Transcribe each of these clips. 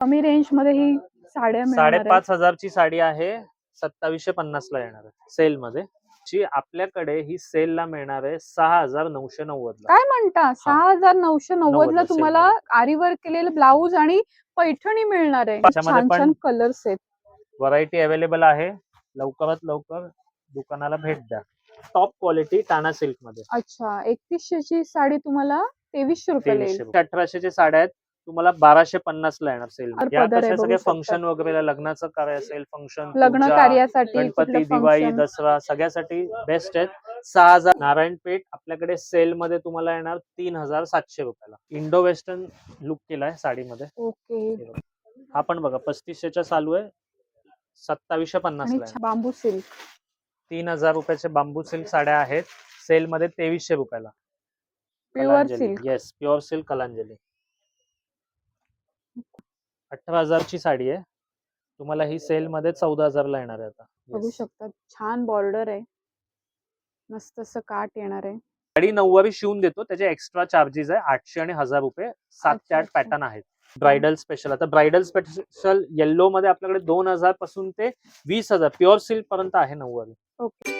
कमी रेंजमध्ये ही साड्या मिळणार आहेत. साडेपाच हजारची साडी आहे. सत्तावीसशे पन्नास ला येणार आहे. सेल मध्ये. जी आपल्याकडे ही सेल ला मिळणार आहे सहा हजार नऊशे नव्वद ला. काय म्हणता? सहा हजार नऊशे नव्वद ला नव्वदला तुम्हाला आरी वर्क केलेलं ब्लाऊज आणि पैठणी मिळणार आहे. त्याच्यामध्ये छान पण- छान कलर्स आहेत. व्हरायटी अवेलेबल आहे. लवकरात लवकर दुकानाला भेट द्या. टॉप क्वालिटी टाना सिल्कमध्ये. अच्छा एकतीसशे ची साडी तुम्हाला तेवीसशे रुपयाला येईल तेवीसशे अठराशे साड्या आहेत. तुम्हाला बाराशे पन्नास ला येणार सेल या सगळे. फंक्शन वगैरे लग्नाचं कार्य असेल फंक्शन लग्न कार्यासाठी गणपती दिवाळी. दसरा सगळ्यासाठी बेस्ट आहेत. सहा हजार नारायणपेठ आपल्याकडे सेल मध्ये तुम्हाला येणार तीन हजार सातशे रुपयाला. इंडो वेस्टर्न लुक केलाय साडीमध्ये. ओके. हा पण बघा पस्तीसशेच्या चालू आहे. सत्तावीसशे पन्नास ला. बांबू सिल्क तीन हजार रुपयाचे बांबू सिल्क साड्या आहेत. सेल मध्ये तेवीसशे रुपयाला. Pure silk yes pure silk Kalanjali. अठरा हजारची साडी आहे. तुम्हाला ही सेल मध्ये चौदा हजारला येणार आहे आता. बघू. शकता. छान बॉर्डर आहे. मस्त असं काट येणार आहे. साडी नऊवारी शिवून देतो. त्याचे एक्स्ट्रा चार्जेस आहे. आठशे आणि हजार रुपये. सात ते आठ. पॅटर्न आहेत. ब्रायडल स्पेशल आता ब्रायडल स्पेशल येल्लो मध्ये आपल्याकडे दोन हजारपासून ते वीस हजार. प्युअर सिल्क पर्यंत आहे नऊवारी. ओके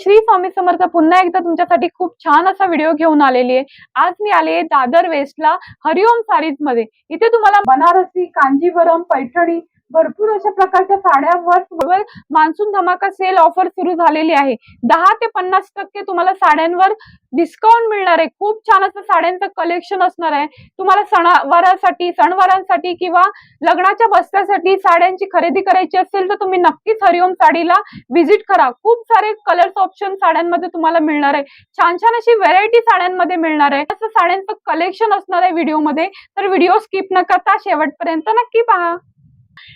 श्री स्वामी समर्थ पुन्हा एकदा तुमच्यासाठी खूप छान असा व्हिडिओ घेऊन आलेली आहे. आज मी आले दादर वेस्टला हरिओम सारीजमध्ये इथे तुम्हाला बनारसी कांजीवरम पैठणी भरपूर अशा प्रकारच्या साड्यांवर मान्सून धमाका सेल ऑफर सुरू झालेली आहे. दहा ते पन्नास टक्के तुम्हाला साड्यांवर डिस्काउंट मिळणार आहे. खूप छान असं साड्यांचं कलेक्शन असणार आहे. तुम्हाला सणावारासाठी सणवारांसाठी किंवा लग्नाच्या बस्त्यासाठी साड्यांची खरेदी करायची असेल तर तुम्ही नक्कीच हरिओम साडीला व्हिजिट करा. खूप सारे कलर्स ऑप्शन साड्यांमध्ये तुम्हाला मिळणार आहे. छान छान अशी व्हेरायटी साड्यांमध्ये मिळणार आहे. असं साड्यांचं कलेक्शन असणार आहे व्हिडिओमध्ये तर व्हिडिओ स्किप न करता शेवटपर्यंत नक्की पहा.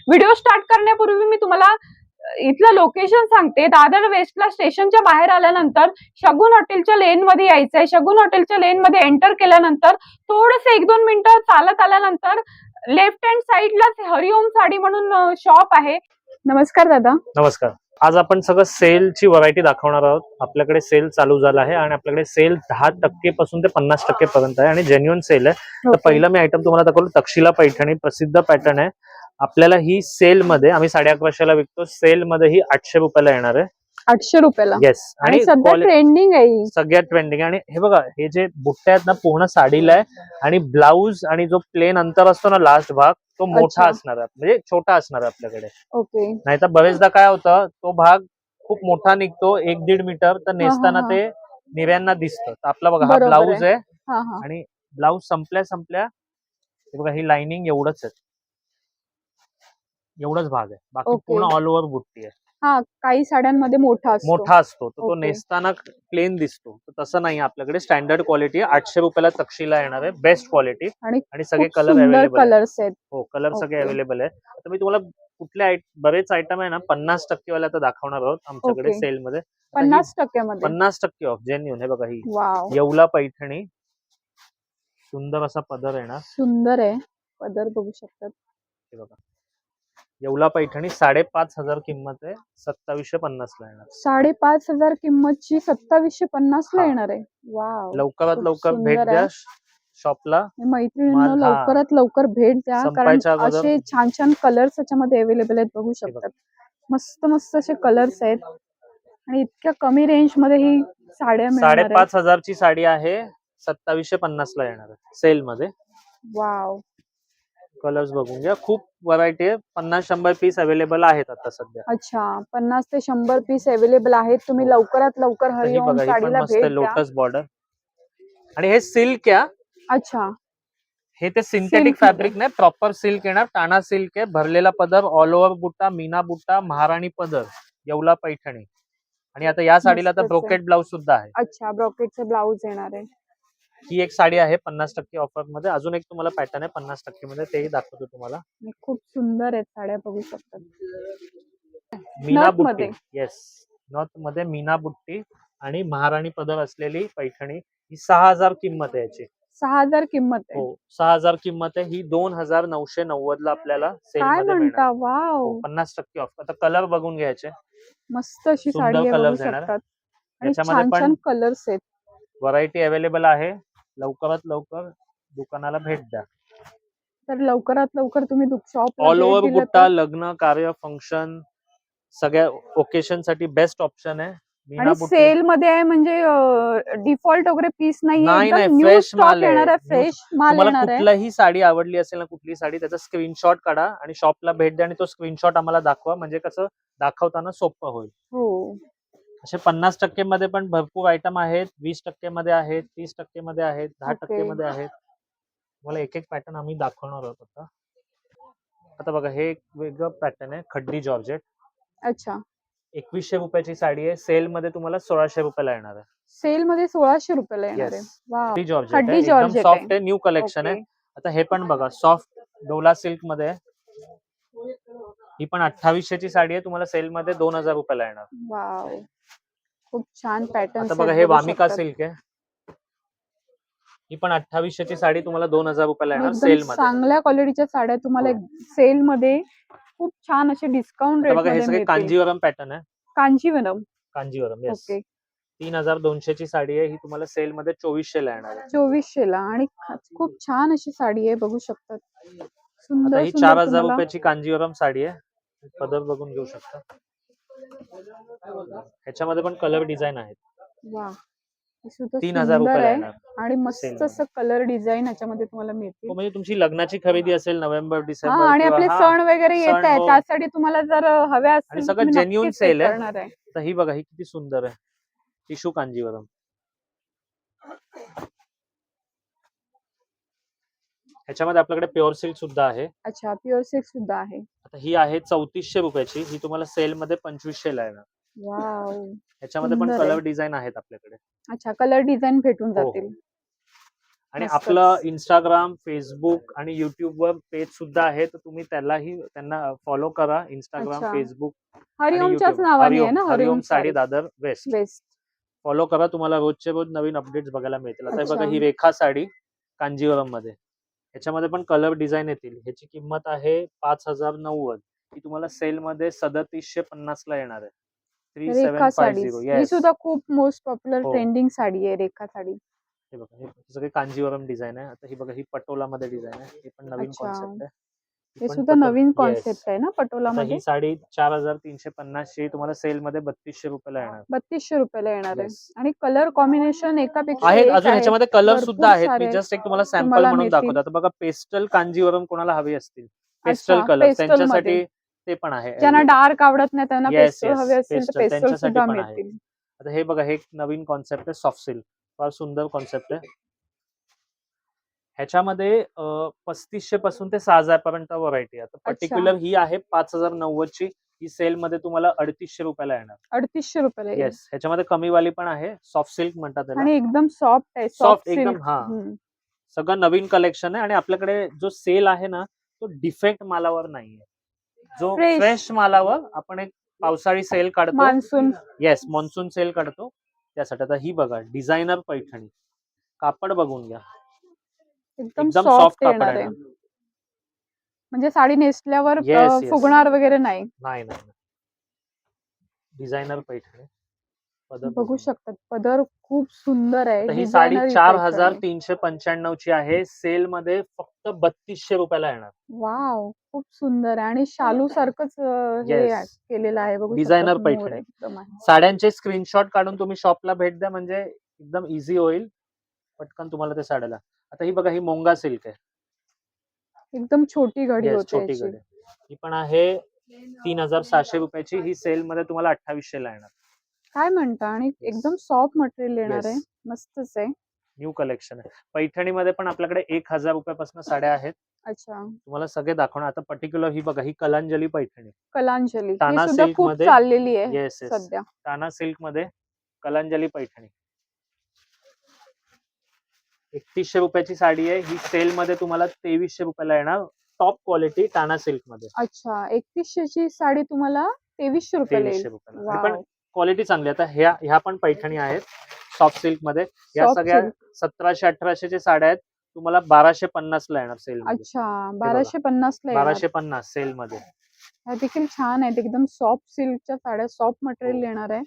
व्हिडिओ स्टार्ट करण्यापूर्वी मी तुम्हाला इथलं लोकेशन सांगते. दादर वेस्टला स्टेशनच्या बाहेर आल्यानंतर शगुन हॉटेलच्या लेन मध्ये यायचंय. शगुन हॉटेलच्या लेन मध्ये एंटर केल्यानंतर थोडस एक दोन मिनिटं चालत आल्यानंतर लेफ्ट हँड साईडलाच हरिओम साडी म्हणून शॉप आहे. नमस्कार दादा. नमस्कार. आज आपण सगळं सेलची व्हरायटी दाखवणार आहोत. आपल्याकडे सेल चालू झाला आहे आणि आपल्याकडे सेल दहा टक्के पासून ते पन्नास टक्के पर्यंत आहे आणि जेन्युअन सेल आहे. तर पहिलं मी आयटम तुम्हाला दाखवलं तक्षिला पैठणी प्रसिद्ध पॅटर्न आहे. आपल्याला ही सेल मध्ये आम्ही साडे अकराशेला विकतो सेल मध्ये ही आठशे रुपयाला येणार आहे. आठशे रुपयाला. येस आणि आणि सध्या quality- ट्रेंडिंग आहे ही. सगळ्यात ट्रेंडिंग आणि हे बघा हे जे बुट्ट्या आहेत ना पूर्ण साडीला आहे. आणि ब्लाऊज आणि जो प्लेन अंतर असतो ना लास्ट भाग तो मोठा अच्छा. असणार आहे. म्हणजे छोटा असणार आहे आपल्याकडे. ओके नाहीतर बरेचदा काय होतं तो भाग खूप मोठा निघतो एक दीड मीटर तर नेसताना हा. ते निर्यांना दिसतं. तर आपला बघा हा बरोबर ब्लाऊज आहे. हा हा. आणि ब्लाऊज संपल्या संपल्या हे बघा ही लाइनिंग एवढंच आहे. एवढंच भाग आहे. बाकी Okay. पूर्ण ऑल ओव्हर बुट्टी आहे. हा काही साड्यांमध्ये मोठा असतो. मोठा असतो. तर तो Okay. नेसताना प्लेन दिसतो. तर तसं नाही आपल्याकडे. स्टँडर्ड क्वालिटी आठशे रुपयाला तक्षीला येणार आहे. बेस्ट क्वालिटी आणि आणि सगळे खूप कलर सुंदर अवेलेबल कलर्स आहेत. हो कलर सगळे Okay. अवेलेबल आहे आता मी तुम्हाला कुठले बरेच आयटम आहे ना पन्नास टक्के वाले आता दाखवणार आहोत आमच्याकडे Okay. सेल मध्ये. आता ही पन्नास टक्क्यामध्ये? पन्नास टक्के ऑफ जेन्युन हे बघा ही. वाव. येवला पैठणी. सुंदर असा पदर येणार सुंदर आहे. पदर बघू शकतात. हे बघा. येवला पैठणी साडेपाच हजार किंमत आहे. सत्तावीसशे पन्नास ला येणार. साडेपाच हजार किंमतची सत्तावीसशे पन्नास ला हा. येणार आहे. वाव लवकरात खूप लवकर भेट सुंदर द्या. शॉपला. मैत्रिणींना माल- हा. लवकरात लवकर भेट द्या कारण संपायच्या अगोदर- असे छान छान कलर्स त्याच्यामध्ये अवेलेबल आहेत बघू. शकतात. मस्त मस्त असे कलर्स आहेत. आणि इतक्या कमी रेंजमध्ये ही साड्या मिळणार साडेपाच हजारची साडी आहे. सत्तावीसशे पन्नास ला येणार आहे. सेल मध्ये. वाव. कलर्स बघून घ्या. खूप व्हरायटी आहे. पन्नास शंभर पीस अवेलेबल आहेत आता सध्या. अच्छा पन्नास ते शंभर पीस अवेलेबल आहेत. तुम्ही लवकरात लवकर तर ही हरिओम बघा ही पण साडीला मस्त भेट द्या. लोटस बॉर्डर आणि हे सिल्क आहे अच्छा. हे ते सिंथेटिक Silk. फॅब्रिक नाही प्रॉपर सिल्क येणार. टाणा सिल्क आहे भरलेला पदर ऑल ओव्हर बुट्टा मीना बुट्टा महाराणी पदर येवला पैठणी. आणि आता या साडीला मस्तच आहे. ब्रोकेट ब्लाऊज सुद्धा आहे. अच्छा ब्रॉकेटचे ब्लाऊज येणार आहे. ही एक साडी आहे पन्नास टक्के ऑफरमध्ये. अजून एक तुम्हाला पॅटर्न आहे पन्नास टक्के मध्ये तेही दाखवतो तुम्हाला. खूप सुंदर आहेत साड्या बघू शकतात मीना बुट्टी. येस नॉर्थमध्ये मीना बुट्टी आणि महाराणी पदर असलेली पैठणी. ही सहा हजार किंमत आहे याची. सहा हजार किंमत आहे. हो सहा हजार किंमत आहे. ही दोन हजार नऊशे नव्वद ला आपल्याला हो, पन्नास टक्के ऑफ आता कलर बघून घ्यायचे. मस्त अशी साडी colours येणार. शकतात. आणि याच्यामध्ये छान पण- कलर्स आहेत. व्हरायटी अवेलेबल आहे. लवकरात लवकर दुकानाला भेट द्या. तर लवकरात लवकर तुम्ही शॉप ऑल ओव्हर बुट्टा लग्न कार्य फंक्शन सगळ्या ओकेशनसाठी बेस्ट ऑप्शन आहे. मीना आणि बुट्टी. सेल मध्ये आहे म्हणजे डिफॉल्ट वगैरे पीस नाही नाही, नाही, न्यू fresh स्टॉक माल आहे. येणार आहे New- फ्रेश माल तुम्हाला येणार आहे. कुठलाही साडी आवडली असेल ना कुठली साडी त्याचा स्क्रीनशॉट काढा आणि शॉपला भेट द्या आणि तो स्क्रीनशॉट आम्हाला दाखवा. म्हणजे कसं दाखवताना सोपं होईल. हो. असे पन्नास टक्के मध्ये पण भरपूर आयटम आहेत वीस टक्के मध्ये आहेत तीस टक्के मध्ये आहेत दहा Okay. टक्के मध्ये आहेत. मला एक एक पॅटर्न आम्ही दाखवणार आहोत आता. आता बघा हे एक वेगळं पॅटर्न आहे खड्डी जॉर्जेट. अच्छा. एकवीसशे रुपयाची साडी आहे. सेल मध्ये तुम्हाला सोळाशे रुपयाला येणार आहे. सेल मध्ये सोळाशे रुपयाला येणार आहे. Yes. वा खड्डी जॉर्जेट खड्डी आहे. एकदम जॉर्जेट सॉफ्ट आहे. आहे न्यू कलेक्शन आहे. आता हे पण बघा सॉफ्ट डोला सिल्कमध्ये आहे. ही पण अठ्ठावीसशे ची साडी आहे तुम्हाला सेल मध्ये दोन हजार रुपयाला येणार. वाव. खूप छान पॅटर्न आता बघा हे वामिका सिल्क आहे. ही पण अठ्ठावीसशे ची साडी तुम्हाला दोन हजार रुपयाला येणार सेल मध्ये चांगल्या क्वालिटीच्या साड्या तुम्हाला सेल मध्ये खूप छान असे डिस्काउंट आता रेट बघा हे मध्ये सगळे मिळतील. कांजीवरम पॅटर्न आहे. कांजीवरम. Kanjivaram yes okay. तीन हजार दोनशे ची साडी आहे ही तुम्हाला सेल मध्ये चोवीसशे ला येणार आहे. चोवीसशे ला आणि ख- खूप छान अशी साडी आहे बघू शकतात. आता सुंदर ही चार हजार तुम्हाला- रुपयाची कांजीवरम साडी आहे. पदर बघून घेऊ शकता. ह्याच्यामध्ये पण कलर डिझाईन आहेत. तीन हजार आहे येणार. आणि मस्त. असं कलर डिझाईन याच्यामध्ये तुम्हाला मिळतील. हो, म्हणजे तुमची लग्नाची खरेदी असेल नोव्हेंबर डिसेंबर आणि आपले सण वगैरे येत आहेत हो. त्यासाठी तुम्हाला जर हव्या असतील सगळं आहे. करणार आहे. तर ही बघा ही किती सुंदर आहे. टिशू कांजीवरम. ह्याच्यामध्ये आपल्याकडे प्युअर सिल्क सुद्धा आहे. अच्छा प्युअर सिल्क सुद्धा आहे. आता ही आहे चौतीसशे रुपयाची ही तुम्हाला सेल मध्ये पंचवीसशे ला येणार. वाव. ह्याच्यामध्ये पण सुंदर आहे. कलर डिझाईन आहेत आपल्याकडे. अच्छा कलर डिझाईन भेटून हो. जातील. आणि मस्तच. आपलं इंस्टाग्राम फेसबुक आणि युट्यूब वर पेज सुद्धा आहे तर तुम्ही त्यालाही त्यांना फॉलो करा. इंस्टाग्राम अच्छा. फेसबुक हरिओमच्याच नावाने आहे ना? Hariom Hariom sari. Dadar west. Best follow करा तुम्हाला रोजचे रोज नवीन अपडेट्स बघायला मिळतील. आता हे बघा अच्छा. ही रेखा साडी कांजीवरममध्ये ह्याच्यामध्ये पण कलर डिझाईन येतील. ह्याची किंमत आहे पाच हजार नव्वद. ही तुम्हाला सेल मध्ये सदतीसशे पन्नास ला येणार आहे. Three Rekha seven five sari zero ही सुद्धा खूप मोस्ट पॉप्युलर हो. ट्रेंडिंग साडी आहे रेखा साडी. हे बघा हे सगळे कांजीवरम डिझाईन आहे. आता ही बघा ही पटोला मध्ये डिझाईन आहे. ही पण नवीन अच्छा. कॉन्सेप्ट आहे. ही पण सुद्धा पटोला- नवीन Yes. कॉन्सेप्ट आहे ना पटोला मध्ये ही साडी चार हजार तीनशे पन्नास ची तुम्हाला सेल मध्ये बत्तीसशे रुपयाला येणार बत्तीसशे रुपयाला येणार आहे Yes. आणि कलर कॉम्बिनेशन एकापेक्षा आहेत एक अजून आहे. ह्याच्यामध्ये कलर भरपूर सुद्धा आहेत सारे मी जस्ट एक तुम्हाला सॅम्पल तुम्हाला म्हणून मिळतील. दाखवतो आता बघा पेस्टल कांजीवरम कोणाला हवी असतील पेस्टल अच्छा, कलर pastel त्यांच्यासाठी मध्ये. ते पण आहे ज्यांना. डार्क आवडत नाही त्यांना Yes, पेस्टल yes, हवे असतील तर pastel. पेस्टल त्यांच्यासाठी सुद्धा पण आहे. मिळतील आता हे बघा हे एक नवीन कॉन्सेप्ट आहे सॉफ्ट सिल्क फार सुंदर कॉन्सेप्ट आहे ह्याच्यामध्ये पस्तीसशे पासून ते सहा हजार पर्यंत व्हरायटी आता पर्टिक्युलर ही आहे पाच हजार नव्वद ची ही सेल मध्ये तुम्हाला अडतीसशे रुपयाला येणार. अडतीसशे रुपयाला येईल. येस ह्याच्यामध्ये कमी वाली पण आहे. सॉफ्ट सिल्क म्हणतात त्याला. आणि एकदम सॉफ्ट आहे. सॉफ्ट सॉफ्ट एकदम हा. सगळं नवीन कलेक्शन आहे आणि आपल्याकडे जो सेल आहे ना तो डिफेक्ट मालावर नाहीये. जो Fresh. फ्रेश मालावर आपण एक पावसाळी सेल काढतो. मान्सून येस मॉन्सून सेल काढतो. त्यासाठी आता ही बघा डिझायनर पैठणी. कापड बघून घ्या. एकदम सॉफ्ट येणार आहे. म्हणजे साडी नेसल्यावर. फुगणार वगैरे नाही. नाही नाही डिझायनर पैठणी पदर बघू. शकतात. पदर खूप सुंदर आहे. ही साडी चार हजार. तीनशे पंच्याण्णव ची आहे. सेल मध्ये फक्त बत्तीसशे रुपयाला येणार. वाव! खूप सुंदर आहे. आणि शालू सारखंच हे केलेलं आहे. बघू मोर पैठणी. साड्यांचे स्क्रीनशॉट काढून तुम्ही शॉपला भेट द्या. म्हणजे एकदम इझी होईल. पटकन तुम्हाला ते साड्याला आता ही बघा ही मोंगा सिल्क आहे. एकदम छोटी घडी Yes, छोटी. गड ही पण आहे तीन हजार सहाशे रुपयाची. ही सेल मध्ये तुम्हाला अठ्ठावीसशे ला येणार. काय म्हणता? आणि एकदम सॉफ्ट मटेरियल येणार आहे. मस्तच आहे. न्यू कलेक्शन आहे. पैठणीमध्ये पण आपल्याकडे एक हजार रुपयापासून साड्या आहेत. अच्छा. तुम्हाला सगळे दाखवणार. आता पर्टिक्युलर ही बघा ही कलांजली पैठणी. कलांजली. ताना खूप मध्ये- चाललेली आहे येस येस सध्या. टाना सिल्कमध्ये कलांजली पैठणी. एकतीसशे रुपयाची साडी आहे. ही सेल मध्ये तुम्हाला तेवीसशे रुपयाला येणार. टॉप क्वालिटी टाना सिल्कमध्ये. अच्छा एकतीसशे ची साडी तुम्हाला तेवीसशे रुपयाला तेवीसशे येईल रुपयाला. आणि पण क्वालिटी चांगली आहे. आता ह्या ह्या पण पैठणी आहेत. सॉफ्ट सिल्कमध्ये. या Soft सगळ्या silk. सतराशे अठराशेच्या साड्या आहेत. तुम्हाला बाराशे पन्नास ला येणार सेल मध्ये. अच्छा बाराशे पन्नास ला. बाराशे पन्नास सेल मध्ये. ह्या देखील छान आहेत. एकदम सॉफ्ट सिल्कच्या साड्या सॉफ्ट मटेरियल हो. येणार आहे.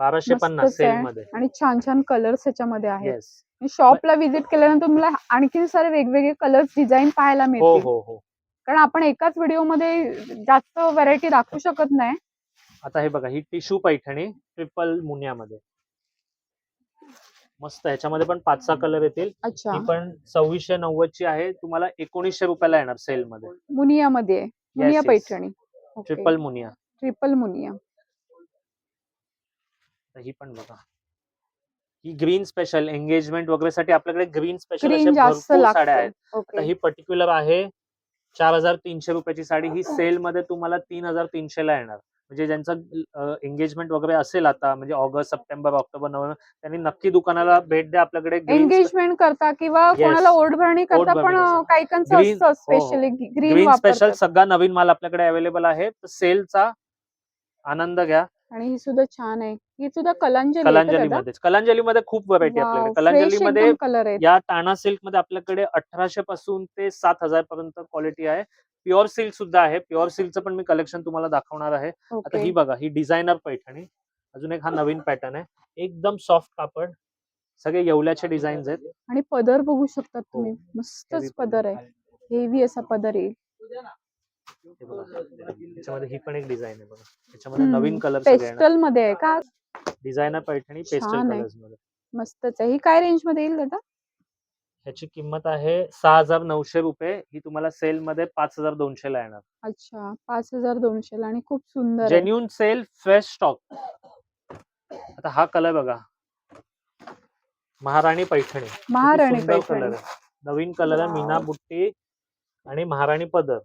बाराशे पन्नास आहे. सेल मध्ये. आणि छान छान कलर्स ह्याच्यामध्ये आहेत. येस शॉपला व्हिजिट केल्यानंतर तुम्हाला आणखी सारे वेगवेगळे कलर्स डिझाईन पाहायला हो मिळतील. हो हो. कारण आपण एकाच व्हिडिओमध्ये जास्त व्हरायटी दाखवू शकत नाही. आता हे बघा ही टिश्यू पैठणी ट्रिपल मुनियामध्ये. मस्त ह्याच्यामध्ये पण पाच सहा कलर येतील. अच्छा. ही पण सव्वीसशे नव्वद ची आहे. तुम्हाला एकोणीसशे रुपयाला येणार सेल मध्ये मुनियामध्ये. मुनिया yes. पैठणी. Okay. ट्रिपल मुनिया. ट्रिपल मुनिया. तर ही पण बघा. ही ग्रीन स्पेशल एंगेजमेंट वगैरे साठी आपल्याकडे ग्रीन स्पेशल ग्रीन जास्त भरपूर साड्या आहेत. आता ओके ही पर्टिक्युलर आहे चार हजार तीनशे रुपयाची साडी. ही सेल मध्ये तुम्हाला तीन हजार तीनशे ला येणार. म्हणजे ज्यांचं एंगेजमेंट वगैरे असेल आता म्हणजे ऑगस्ट सप्टेंबर ऑक्टोबर नोव्हेंबर त्यांनी नक्की दुकानाला भेट द्या आपल्याकडे एंगेजमेंट करता किंवा Yes. कोणाला ओढभरणी करता पण. काही काहींचं Green- असतं हो. स्पेशली ग्रीन ग्रीन स्पेशल वापरतात. सगळा नवीन माल आपल्याकडे अवेलेबल आहे. तर सेलचा आनंद घ्या. आणि ही सुद्धा छान आहे. ही सुद्धा कलांजली कलांजली मध्ये कलांजली मध्ये खूप व्हरायटी आपल्याकडे. कलांजली मध्ये कलर आहे या टाणा सिल्कमध्ये आपल्याकडे अठराशे पासून ते सात हजार पर्यंत क्वालिटी आहे. प्युअर सिल्क सुद्धा आहे. प्युअर सिल्कचं पण मी कलेक्शन तुम्हाला दाखवणार आहे. आता ही बघा ही डिझायनर पैठणी. अजून एक हा नवीन पॅटर्न आहे. एकदम सॉफ्ट कापड. सगळे येवल्याचे डिझाईन्स आहेत. आणि पदर बघू शकतात हो. तुम्ही Heavy मस्तच पदर. आहे. हेवी असा पदर येईल. हे बघा. त्याच्यामध्ये ही. पण एक डिझाईन आहे बघा. त्याच्यामध्ये. नवीन कलर पेस्टलमध्ये आहे का? डिझायनर पैठणी पेस्टल छान आहे. कलर्समध्ये. मस्तच आहे. ही काय रेंजमध्ये येईल दादा? ह्याची किंमत आहे सहा हजार नऊशे रुपये. ही तुम्हाला सेल मध्ये पाच हजार दोनशे ला येणार. अच्छा पाच हजार दोनशे ला आणि खूप सुंदर आहे. जेन्युन सेल फ्रेश स्टॉक आता हा कलर बघा. महाराणी पैठणी. महाराणी पैठणी. कलर आहे. नवीन कलर आहे. Wow. मीना बुट्टी आणि महाराणी पदर.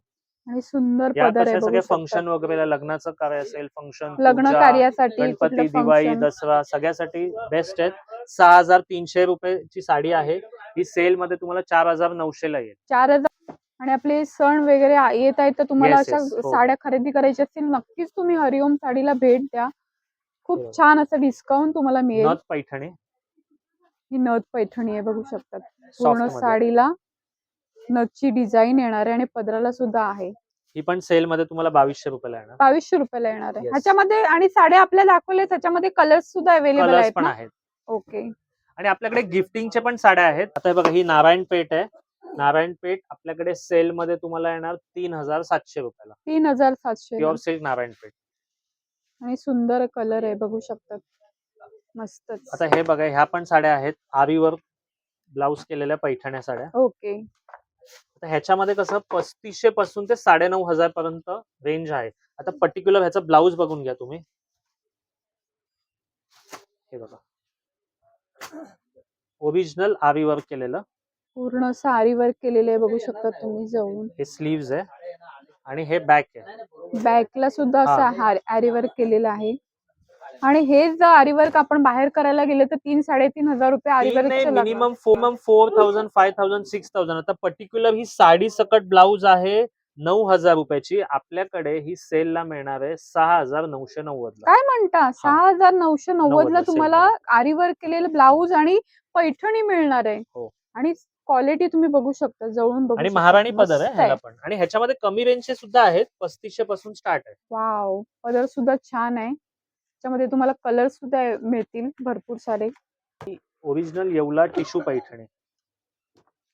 आणि सुंदर पदर आहे सगळे. फंक्शन वगैरे लग्नाचं कार्य असेल? फंक्शन लग्न कार्यासाठी गणपती दिवाळी. दसरा सगळ्यासाठी बेस्ट आहेत. सहा हजार तीनशे रुपयाची साडी आहे. ही सेल मध्ये तुम्हाला चार हजार नऊशे ला येईल. चार हजार आणि आपले सण वगैरे येत आहेत तर तुम्हाला अशा हो. साड्या खरेदी करायच्या असतील नक्कीच तुम्ही हरिओम साडीला भेट द्या. हो. खूप छान असं डिस्काउंट तुम्हाला मिळेल. पैठणी. ही नथ पैठणी आहे बघू शकतात. पूर्ण साडीला. नथची डिझाईन येणार आहे आणि पदराला सुद्धा आहे. ही पण सेल मध्ये तुम्हाला बावीसशे रुपयाला येणार. बावीसशे रुपयाला येणार आहे. Yes. ह्याच्यामध्ये आणि साड्या आपल्या दाखवल्या त्याच्यामध्ये कलर्स सुद्धा अवेलेबल कलर्स आहेत पण ना? आहेत. ओके आणि आपल्याकडे गिफ्टिंगचे पण साड्या आहेत. आता हे बघा ही नारायण पेठ आहे. नारायण पेठ आपल्याकडे सेल मध्ये तुम्हाला येणार तीन हजार सातशे रुपयाला. तीन हजार सातशे प्युअर सिल्क नारायण पेठ. आणि सुंदर कलर आहे बघू शकतात. मस्तच. आता हे बघा ह्या पण साड्या आहेत. आरीवर ब्लाऊज केलेल्या पैठण्या साड्या. ओके आता ह्याच्यामध्ये कसं पस्तीसशे पासून ते साडेनऊ हजार पर्यंत रेंज आहे. आता पर्टिक्युलर ह्याचा ब्लाऊज बघून घ्या तुम्ही. हे बघा. ओरिजिनल आरी वर्क केलेलं. पूर्ण साडी वर्क केलेले आहे बघू शकता तुम्ही जाऊन. हे स्लीव्ज आहे. आणि हे बॅक आहे. बॅकला सुद्धा. असं आरी वर्क केलेलं आहे. आणि हे जर आरी वर्क आपण बाहेर करायला गेले तर तीन साडेतीन हजार रुपये आरी work minimum four four thousand five thousand six thousand आता पर्टिक्युलर ही साडी सकट ब्लाऊज आहे नऊ हजार रुपयाची. आपल्याकडे ही सेल ला मिळणार आहे सहा हजार नऊशे नव्वद काय म्हणता? सहा हजार नऊशे नव्वद ला तुम्हाला sale आरी वर्क केलेलं ब्लाऊज आणि पैठणी मिळणार आहे. हो. आणि क्वालिटी तुम्ही बघू शकता जवळून बघू आणि. महाराणी पदर आहे पण. आणि ह्याच्यामध्ये कमी रेंजचे सुद्धा आहेत पस्तीसशे पासून स्टार्ट आहे. वाव पदर सुद्धा छान आहे. त्याच्यामध्ये तुम्हाला कलर सुद्धा मिळतील भरपूर सारे. Original Yeola tissue Paithani.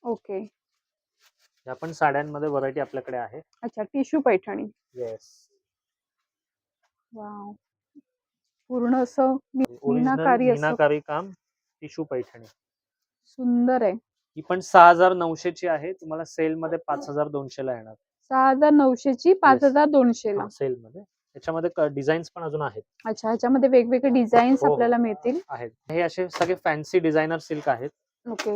Okay ह्या पण साड्यांमध्ये व्हरायटी आपल्याकडे आहे. अच्छा टिश्यू पैठणी. येस वाव पूर्ण असं मी- ओरिजिनल मीनाकारी असं. मीनाकारी काम टिश्यू पैठणी. सुंदर आहे. ही पण सहा हजार नऊशे ची आहे. तुम्हाला सेल मध्ये पाच हजार दोनशे ला येणार. सहा हजार नऊशे पाच Yes. हजार दोनशे ला सेल मध्ये. त्याच्यामध्ये डिझाईन्स पण अजून आहेत. अच्छा ह्याच्यामध्ये वेगवेगळे डिझाईन्स हो, हो. आपल्याला मिळतील? आहेत. हे असे सगळे फॅन्सी डिझायनर सिल्क आहेत. ओके.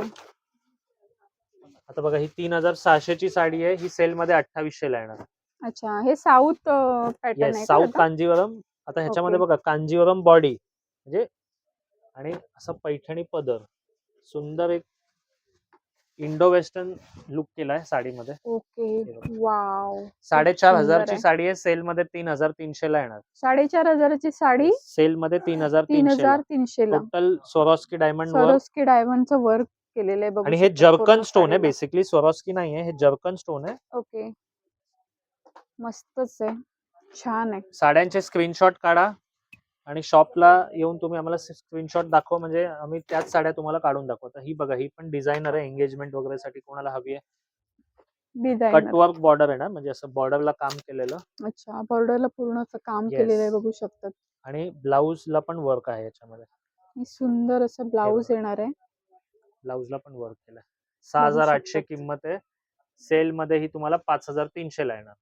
आता बघा ही तीन हजार सहाशे ची साडी आहे. ही सेल मध्ये अठ्ठावीसशे ला येणार. अच्छा हे साऊथ पॅटर्न आहे साऊथ? कांजीवरम. आता ह्याच्यामध्ये. बघा कांजीवरम बॉडी म्हणजे आणि असं पैठणी पदर. सुंदर एक इंडो वेस्टर्न लुक केलाय साडीमध्ये. ओके. वाव. साडेचार हजारची. साडी आहे. सेल मध्ये तीन हजार तीनशे ला येणार. साडेचार हजाराची साडी? सेल मध्ये तीन हजार तीन हजार तीनशे ला टोटल सोरॉस्की डायमंड सरोस्की डायमंडचं वर्क केलेलं आहे बघू आणि हे जर्कन स्टोन आहे. बेसिकली सोरॉस्की नाही आहे हे जर्कन स्टोन आहे. ओके. मस्तच आहे. छान आहे. साड्यांचे स्क्रीनशॉट काढा. आणि शॉपला येऊन तुम्ही आम्हाला स्क्रीनशॉट दाखवा. म्हणजे आम्ही त्याच साड्या तुम्हाला काढून दाखवतो ही बघा ही पण डिझायनर आहे. एंगेजमेंट वगैरे साठी कोणाला हवी आहे? कटवर्क बॉर्डर आहे ना? म्हणजे असं बॉर्डरला काम केलेलं. अच्छा बॉर्डरला पूर्ण असं काम. केलेलं आहे बघू शकतात. आणि ब्लाऊजला पण वर्क आहे याच्यामध्ये. सुंदर असं ब्लाऊज बघा. येणार आहे. ब्लाऊजला पण वर्क केलंय. सहा हजार आठशे. किंमत आहे. सेल मध्ये ही तुम्हाला पाच हजार तीनशे ला येणार.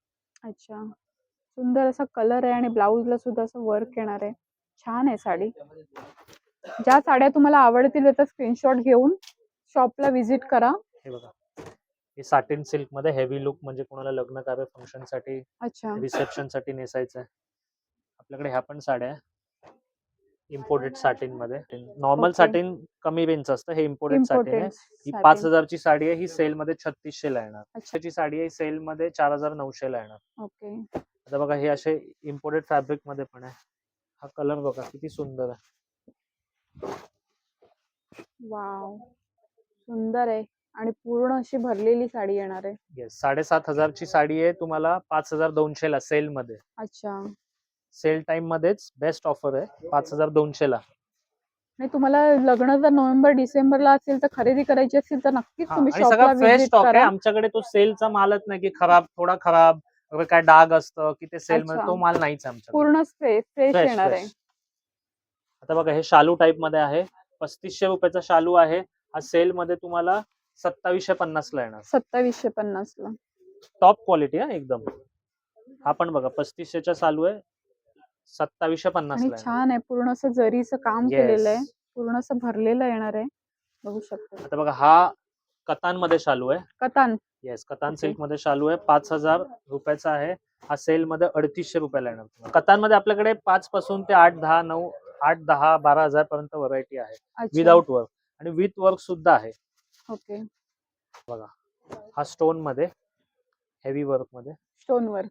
अच्छा. सुंदर असा कलर आहे आणि ब्लाऊजला सुद्धा असं वर्क येणार आहे. छान आहे साडी. ज्या साड्या तुम्हाला आवडतील त्याचा स्क्रीनशॉट घेऊन शॉपला व्हिजिट करा. हे बघा. हे साटिन सिल्कमध्ये हेवी लुक म्हणजे कोणाला लग्न कार्य फंक्शनसाठी अच्छा. रिसेप्शनसाठी नेसायचं आहे. आपल्याकडे ह्या पण साड्या इम्पोर्टेड साटिनमध्ये. नॉर्मल. साटिन कमी रेंज असतं हे इम्पोर्टेड साटिन आहे. ही पाच हजारची साडी आहे ही सेल मध्ये छत्तीसशे ला येणार. त्याची साडी आहे सेल मध्ये चार हजार नऊशे ला येणार. ओके आता बघा हे असे इम्पोर्टेड फॅब्रिकमध्ये पण आहे. हा कलर बघा किती सुंदर आहे. वाव. सुंदर आहे. आणि पूर्ण अशी भरलेली साडी येणार आहे. येस साडेसात हजारची साडी आहे. तुम्हाला पाच हजार दोनशे ला सेल मध्ये. अच्छा. सेल टाइम मध्येच बेस्ट ऑफर आहे. पाच हजार दोनशे ला आणि तुम्हाला लग्न जर नोव्हेंबर डिसेंबरला असेल तर खरेदी करायची असेल तर नक्कीच तुम्ही आणि शॉपला सगळं फ्रेश व्हिजिट स्टॉक आहे. करा. आमच्याकडे तो सेलचा मालच नाही की खराब थोडा खराब. वगैरे काय डाग असतं की ते सेल मध्ये. तो माल नाहीच आमच्याकडे. पूर्ण फ्रेश येणार आहे. आता बघा हे शालू टाईपमध्ये आहे. पस्तीसशे रुपयाचा शालू आहे. हा सेल मध्ये तुम्हाला सत्तावीसशे पन्नास ला येणार. सत्तावीसशे पन्नास ला. टॉप क्वालिटी आहे एकदम. हा पण बघा पस्तीसशेचा चालू आहे. सत्तावीसशे पन्नास ला. छान आहे पूर्ण असं जरीचं काम. केलेलं आहे. पूर्ण असं भरलेलं येणार आहे. बघू शकता. आता बघा हा कतानमध्ये शालू आहे. कतान. येस कतान. सिल्कमध्ये चालू आहे. पाच हजार रुपयाचा आहे. हा सेल मध्ये अडतीसशे रुपयाला येणार तुम्हाला. कतानमध्ये आपल्याकडे पाच पासून ते आठ दहा नऊ आठ दहा बारा हजार पर्यंत व्हरायटी आहे. विदाउट वर्क आणि विथ वर्क सुद्धा आहे. ओके हा स्टोनमध्ये हेवी वर्कमध्ये स्टोन वर्क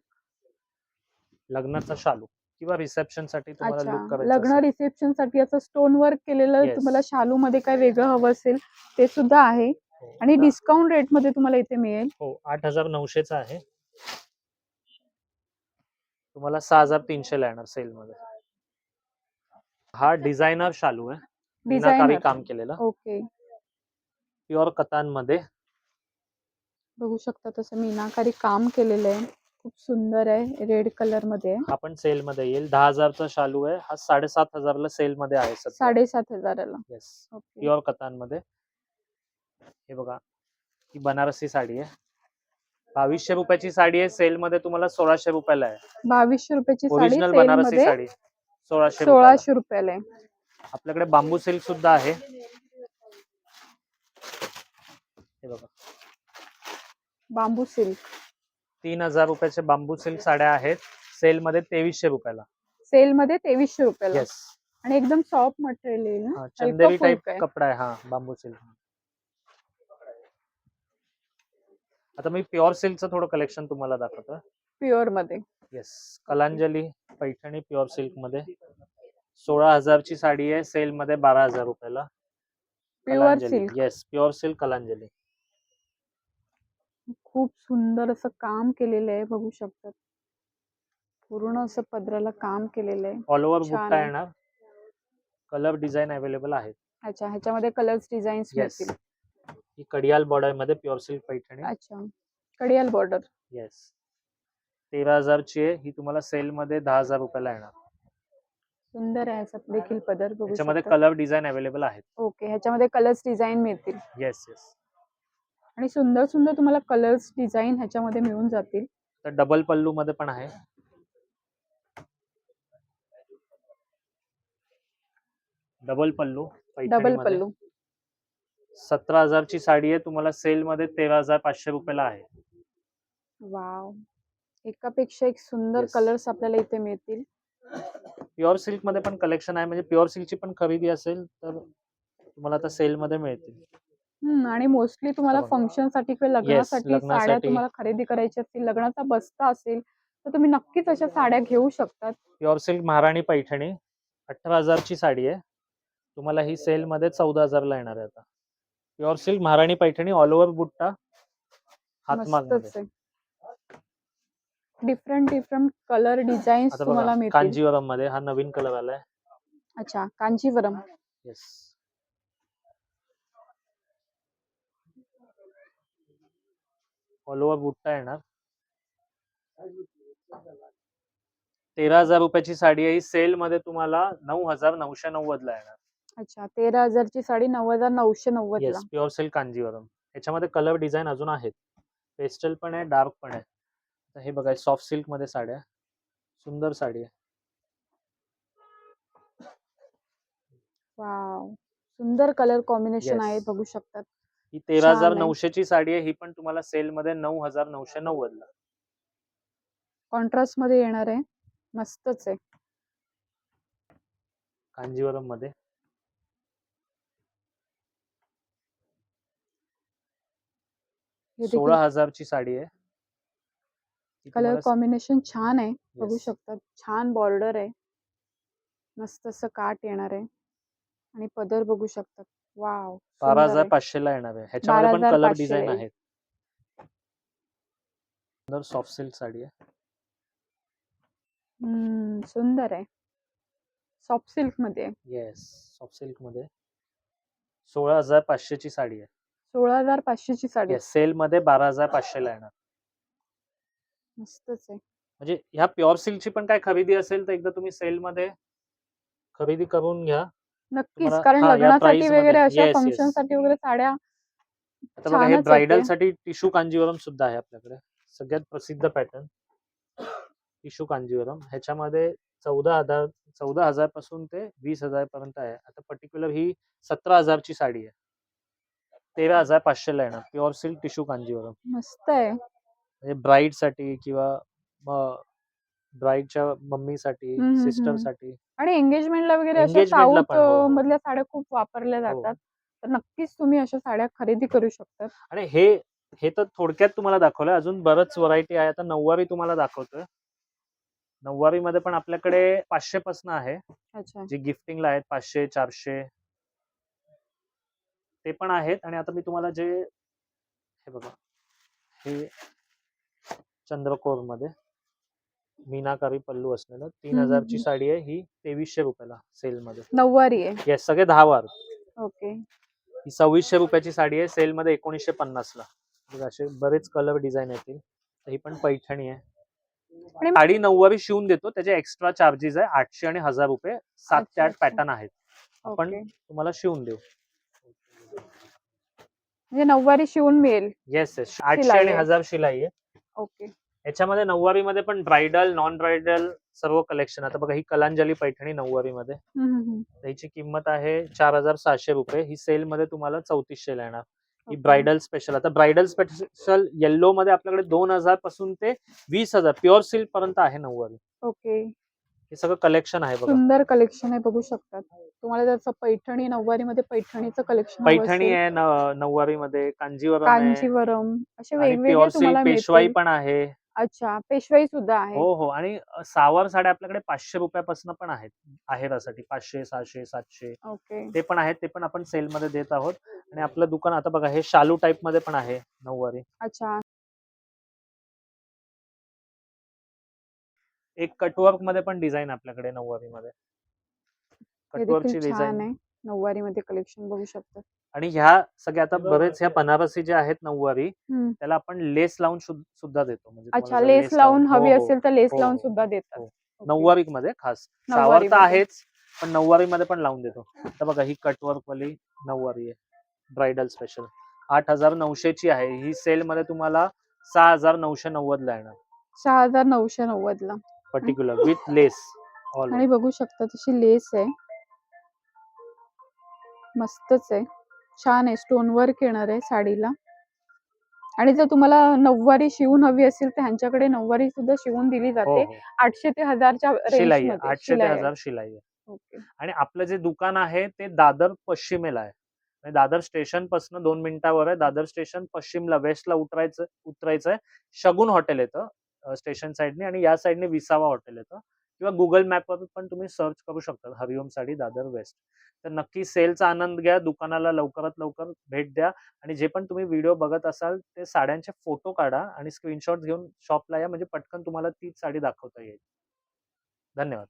लग्नाचा शालू किंवा रिसेप्शनसाठी तुम्हाला लुक करायचं लग्न. रिसेप्शनसाठी असं स्टोन वर्क केलेलं. तुम्हाला शालू मध्ये काय वेगळं हवं असेल ते सुद्धा आहे. आणि डिस्काउंट रेटमध्ये तुम्हाला इथे मिळेल. हो आठ हजार नऊशेचा आहे. तुम्हाला सहा हजार तीनशे ला येणार सेल मध्ये हा डिझायनर शालू आहे. डिझायनर. काम केलेलं. ओके. प्युअर कतानमध्ये बघू शकता तसं मीनाकारी काम केलेलं आहे. खूप सुंदर आहे. रेड कलरमध्ये आहे. हा पण सेल मध्ये येईल. दहा हजारचा शालू आहे. हा साडेसात हजारला सेल मध्ये आहे साडेसात हजाराला. प्युअर कतानमध्ये हे बघा ही बनारसी साडी आहे. बावीसशे रुपयाची साडी आहे सेल मध्ये तुम्हाला सोळाशे रुपयाला आहे. बावीसशे रुपयाची ओरिजिनल बनारसी साडी सोळाशे. सोळाशे रुपयाला आहे. आपल्याकडे बांबू सिल्क सुद्धा आहे. हे बघा. Bamboo silk. तीन हजार रुपयाचे बांबू सिल्क साड्या आहेत. सेल मध्ये तेवीसशे रुपयाला. सेल मध्ये तेवीसशे रुपयाला. येस आणि एकदम सॉफ्ट मटेरियल येईल ना. चंदेरी हलका टाईप फुलका आहे. कपडा आहे हा बांबू सिल्क. आता मी प्युअर सिल्कचं थोडं कलेक्शन तुम्हाला दाखवतो. प्युअरमध्ये. येस कलांजली पैठणी प्युअर सिल्कमध्ये. सोळा हजारची साडी आहे सेल मध्ये बारा हजार रुपयाला. Pure silk yes pure silk Kalanjali. खूप सुंदर असं काम केलेलं आहे बघू शकतात पूर्ण असं पदराला काम केलेलं आहे. ऑल ओव्हर बुट्टा. येणार. कलर डिझाईन अवेलेबल आहेत. अच्छा ह्याच्यामध्ये कलर्स डिझाईन्स येस मिळतील ही कडियाल बॉर्डरमध्ये प्युअर सिल्क पैठणी. अच्छा. कडियाल बॉर्डर येस तेरा हजारची आहे. ही तुम्हाला सेल मध्ये दहा हजार रुपयाला येणार. सुंदर आहे असं देखील पदर बघू याच्यामध्ये शकता. कलर डिझाईन अवेलेबल आहेत. ओके ह्याच्यामध्ये कलर्स डिझाईन मिळतील. येस येस आणि सुंदर सुंदर तुम्हाला कलर्स डिझाईन ह्याच्यामध्ये मिळून जातील. तर डबल पल्लू मध्ये पण आहे. Double pallu double. पल्लू. सतरा हजारची साडी आहे. तुम्हाला सेल मध्ये तेरा हजार पाचशे रुपयाला आहे. वाव. एकापेक्षा एक सुंदर Yes. कलर्स आपल्याला इथे मिळतील. प्युअर सिल्कमध्ये पण कलेक्शन आहे. म्हणजे प्युअर सिल्कची पण खरेदी असेल तर तुम्हाला आता सेल मध्ये मिळतील. हम्म, आणि मोस्टली तुम्हाला बघा. फंक्शनसाठी किंवा लग्नासाठी साड्या लग्नासाठी. तुम्हाला खरेदी करायची असतील लग्नाचा बस्ता असेल तर तुम्ही नक्कीच अशा साड्या घेऊ शकतात. प्युअर सिल्क महाराणी पैठणी अठरा हजारची साडी आहे. तुम्हाला ही सेल मध्ये चौदा हजारला येणार आहे आता. प्युअर सिल्क महाराणी पैठणी ऑल ओव्हर बुट्टा हातमागमध्ये मस्तच आहे. डिफरंट डिफरंट कलर डिझाईन्स आता तुम्हाला बघा मिळतील. कांजीवरममध्ये हा नवीन कलर आलाय. अच्छा कांजीवरम. येस ऑल ओव्हर बुट्टा येणार. तेरा हजार रुपयाची साडी आहे. सेल मध्ये तुम्हाला नऊ हजार नऊशे नव्वद ला येणार. अच्छा तेरा हजारची साडी नऊ हजार नऊशे नव्वद येस प्युअर सिल्क कांजीवरम. याच्यामध्ये कलर डिझाईन अजून आहेत. पेस्टल पण आहे डार्क पण आहे. तर हे बघा सॉफ्ट सिल्कमध्ये साड्या सुंदर साडी आहे. वाव. सुंदर कलर कॉम्बिनेशन Yes. आहे बघू शकतात. ही तेरा हजार छान आहे. नऊशेची साडी आहे ही पण तुम्हाला सेल मध्ये नऊ हजार नऊशे नव्वद ला. कॉन्ट्रास्टमध्ये येणार आहे. मस्तच आहे. कांजीवरममध्ये हे सोळा हजारची साडी आहे. कलर कॉम्बिनेशन छान आहे. बघू. शकतात. छान बॉर्डर आहे. मस्त असं काट येणार आहे. आणि पदर बघू शकतात. वाव बारा हजार. पाचशे ला येणार आहे. ह्याच्यामध्ये पण 12,500 कलर डिझाईन आहे. आहेत. सुंदर सॉफ्ट सिल्क साडी आहे. हम्म, सुंदर आहे. सॉफ्ट सिल्कमध्ये येस सॉफ्ट सिल्कमध्ये. सोळा हजार पाचशेची साडी आहे. सोळा हजार पाचशेची साडी. सेल मध्ये बारा हजार पाचशे ला येणार. मस्तच आहे. म्हणजे ह्या प्युअर सिल्कची पण काय खरेदी असेल तर एकदा तुम्ही सेल मध्ये खरेदी करून घ्या. नक्कीच तुम्हाला- कारण हा, या लग्नासाठी price वगैरे. अशा Yes, yes. फंक्शनसाठी वगैरे साड्या आता बघा हे छानच येते. साठी टिशू कांजीवरम सुद्धा आहे आपल्याकडे. सगळ्यात प्रसिद्ध पॅटर्न टिशू कांजीवरम. ह्याच्यामध्ये चौदा हजार चौदा हजारपासून ते वीस हजार पर्यंत आहे. आता पर्टिक्युलर ही सतरा हजारची साडी आहे. तेरा हजार पाचशे ला येणार. Pure silk tissue Kanjivaram. मस्त आहे. म्हणजे ब्राईडसाठी किंवा ब्राईडच्या मम्मीसाठी हम्म, हम्म, सिस्टर हम्म. साठी. आणि एंगेजमेंटला वगैरे अशा Engagement ला साऊथ पण, हो. मधल्या साड्या खूप वापरल्या हो. जातात. तर नक्कीच तुम्ही अशा साड्या खरेदी करू शकता. आणि हे हे तर थोडक्यात तुम्हाला दाखवलं अजून बरंच व्हरायटी आहे. आता नऊवारी तुम्हाला दाखवतोय. नऊवारी मध्ये पण आपल्याकडे पाचशे पासन आहे. अच्छा. जे गिफ्टिंगला आहेत पाचशे चारशे. ते पण आहेत आणि आता मी तुम्हाला जे हे बघा हे चंद्रकोरमध्ये मीनाकारी पल्लू असलेलं तीन हजारची. साडी आहे ही तेवीसशे रुपयाला सेल मध्ये नऊवारी आहे. येस सगळे दहा वार ओके. ही सव्वीसशे रुपयाची साडी आहे सेल मध्ये एकोणीसशे पन्नास ला बघा, असे बरेच कलर डिझाईन येतील. ही पण पैठणी आहे. आणि साडी नऊवारी शिवून देतो त्याचे एक्स्ट्रा चार्जेस आहे आठशे आणि हजार रुपये सात ते आठ. पॅटर्न आहेत. आपण तुम्हाला शिवून देऊ. म्हणजे नऊवारी शिवून मिळेल. येस येस आठशे शिलाई आणि आहे. हजार शिलाई आहे. ओके. याच्यामध्ये नऊवारी मध्ये पण ब्रायडल नॉन ब्रायडल सर्व कलेक्शन आता बघा ही कलांजली पैठणी नऊवारी मध्ये हम्म, हम्म, हम्म. त्याची किंमत आहे चार हजार सहाशे रुपये. ही सेल मध्ये तुम्हाला चौतीसशे ला येणार. ही ओके. ब्रायडल स्पेशल आता ब्रायडल स्पेशल येल्लो मध्ये आपल्याकडे दोन हजारपासून ते वीस हजार. प्युअर सिल्क पर्यंत आहे नऊवारी. ओके. हे सगळं कलेक्शन आहे बघा. सुंदर कलेक्शन आहे बघू शकतात. तुम्हाला त्याचं पैठणी नऊवारी मध्ये पैठणीचं कलेक्शन पैठणी आहे नऊवारी मध्ये कांजीवरम आहे. कांजीवरम असे आणि वेगवेगळे प्युअर तुम्हाला सिल्क पेशवाई मिळतील पण आहे. अच्छा पेशवाई सुद्धा आहे. हो हो. आणि अ, सहावार साड्या आपल्याकडे पाचशे रुपयापासून पण आहेत आहेरासाठी पाचशे सहाशे सातशे. ओके. ते पण आहेत ते पण आपण सेल मध्ये देत आहोत. आणि आपलं दुकान आता बघा हे शालू टाईपमध्ये पण आहे नऊवारी. अच्छा एक कटवर्कमध्ये पण डिझाईन आपल्याकडे नऊवारी मध्ये हे कटवर्कची डिझाईन आहे. नऊवारी मध्ये कलेक्शन बघू शकतात आणि ह्या सगळ्या आता बरेच ह्या बनारसी ज्या आहेत नऊवारी. त्याला आपण लेस लावून सुद- सुद्धा देतो. म्हणजे अच्छा लेस लावून हो, हवी हो. असेल तर लेस हो, लावून हो. सुद्धा देतात. हो. नऊवारी मध्ये खास. सहावार नऊवारी तर. आहेच पण नऊवारी मध्ये पण लावून देतो. आता बघा ही कटवर्क वाली नऊवारी आहे. ब्रायडल स्पेशल आठ हजार नऊशेची आहे. ही सेल मध्ये तुम्हाला सहा हजार नऊशे नव्वद ला येणार. सहा हजार नऊशे नव्वद ला पर्टिक्युलर विथ लेस ऑल आणि बघू शकता तशी लेस आहे. मस्तच आहे. छान आहे. स्टोन वर्क येणार आहे साडीला. आणि जर तुम्हाला नऊवारी शिवून हवी असेल तर ह्यांच्याकडे नऊवारी सुद्धा शिवून दिली हो जाते. हो. आठशे ते हजारच्या शिलाई आहे. आठशे ते. हजार शिलाई आहे. आणि आपलं जे दुकान आहे ते दादर पश्चिमेला आहे. म्हणजे दादर स्टेशनपासून दोन मिनिटावर आहे. दादर स्टेशन पश्चिमला वेस्टला उतरायचं उतरायचं आहे. शगुन हॉटेल येतं स्टेशन साईडने आणि या साईडने विसावा हॉटेल येतं किंवा गुगल मॅपवर पण तुम्ही सर्च करू शकता हरिओम साडी दादर वेस्ट. तर नक्की सेलचा आनंद घ्या दुकानाला लवकरात लवकर भेट द्या आणि जे पण तुम्ही व्हिडिओ बघत असाल ते साड्यांचे फोटो काढा आणि स्क्रीनशॉट घेऊन शॉपला या म्हणजे पटकन तुम्हाला तीच साडी दाखवता येईल. धन्यवाद.